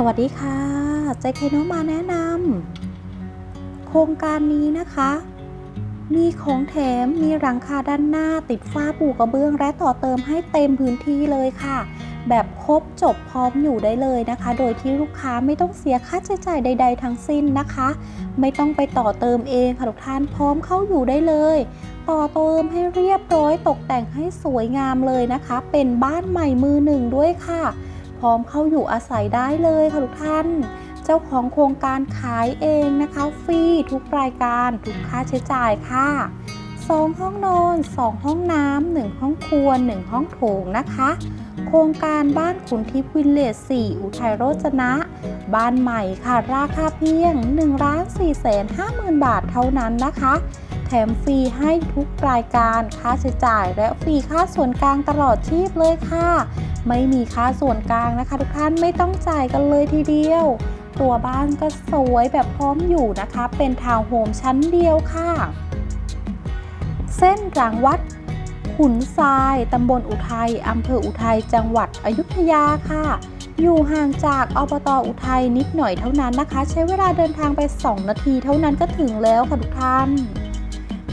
สวัสดีค่ะใจเคโนมาแนะนำโครงการนี้นะคะ มีของแถมมีหลังคาด้านหน้าติดฝ้าปูกระเบื้องและต่อเติมให้เต็มพื้นที่เลยค่ะ แบบครบจบพร้อมอยู่ได้เลยนะคะ โดยที่ลูกค้าไม่ต้องเสียค่าใช้จ่ายใด ๆ ทั้งสิ้นนะคะ ไม่ต้องไปต่อเติมเองค่ะทุกท่านพร้อมเข้าอยู่ได้เลย ต่อเติมให้เรียบร้อยตกแต่งให้สวยงามเลยนะคะ เป็นบ้านใหม่มือหนึ่งด้วยค่ะ พร้อมเข้าอยู่อาศัยได้เลยค่ะทุกท่าน เจ้าของโครงการขายเองนะคะฟรีทุกรายการทุกค่าใช้จ่ายค่ะ2ห้องนอน 2 ห้องน้ำ1ห้องครัว 1 ห้องโถงนะคะ โครงการบ้านขุนทิพย์วิลเลจ4 อุทัยโรจนะ บ้านใหม่ค่ะ ราคาเพียง1ล้าน4แสน50,000 บาทเท่านั้นนะคะ แถมฟรีให้ทุกรายการ ค่าใช้จ่ายและฟรีค่าส่วนกลางตลอดชีพเลยค่ะ ไม่มีค่าส่วนกลางนะคะ ทุกท่านไม่ต้องจ่ายกันเลยทีเดียว ตัวบ้านก็สวยแบบพร้อมอยู่นะคะ เป็นทาวน์โฮมชั้นเดียวค่ะ เส้นหลังวัดขุนทราย ตำบลอุทัย อำเภออุทัย จังหวัดอยุธยาค่ะ อยู่ห่างจากอบตอุทัยนิดหน่อยเท่านั้นนะคะ ใช้เวลาเดินทางไป 2 นาทีเท่านั้นก็ถึงแล้วค่ะทุกท่าน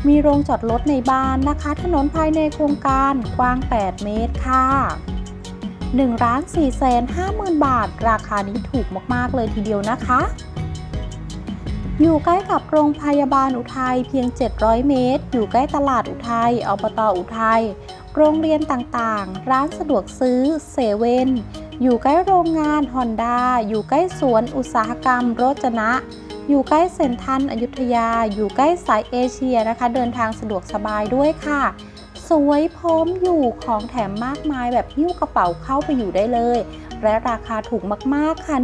มีโรงจอดรถในบ้านนะคะ ถนนภายในโครงการกว้าง 8 เมตรค่ะ 1ล้าน4แสน50,000 บาท ราคานี้ถูกมากๆเลยทีเดียวนะคะ อยู่ใกล้กับโรงพยาบาลอุทัยเพียง 700 เมตร อยู่ใกล้ตลาดอุทัยอบตอุทัยโรงเรียนต่างๆ ร้านสะดวกซื้อเซเว่นอยู่ใกล้โรงงานฮอนด้าอยู่ใกล้สวนอุตสาหกรรมโรจนะ อยู่ใกล้เซ็นทรัลอยุธยา อยู่ใกล้สายเอเชียนะคะ เดินทางสะดวกสบายด้วยค่ะ สวยพร้อมอยู่ของแถมมากมายแบบหิ้วกระเป๋าเข้าไปอยู่ได้เลย และราคาถูกมากๆค่ะ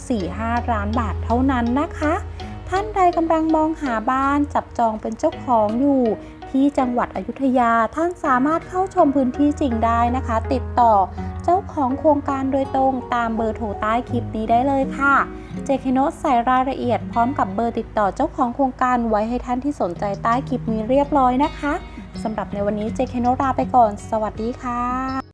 1.45 ล้านบาทเท่านั้นนะคะ ท่านใดกำลังมองหาบ้านจับจองเป็นเจ้าของอยู่ที่จังหวัดอยุธยาท่านสามารถเข้าชมพื้นที่จริงได้นะคะ ติดต่อเจ้าของโครงการโดยตรงตามเบอร์โทรใต้คลิปนี้ได้เลยค่ะ เจคโนตใส่รายละเอียดพร้อมกับเบอร์ติดต่อเจ้าของโครงการไว้ให้ท่านที่สนใจใต้คลิปนี้เรียบร้อยนะคะ สำหรับในวันนี้เจคโนราไปก่อน สวัสดีค่ะ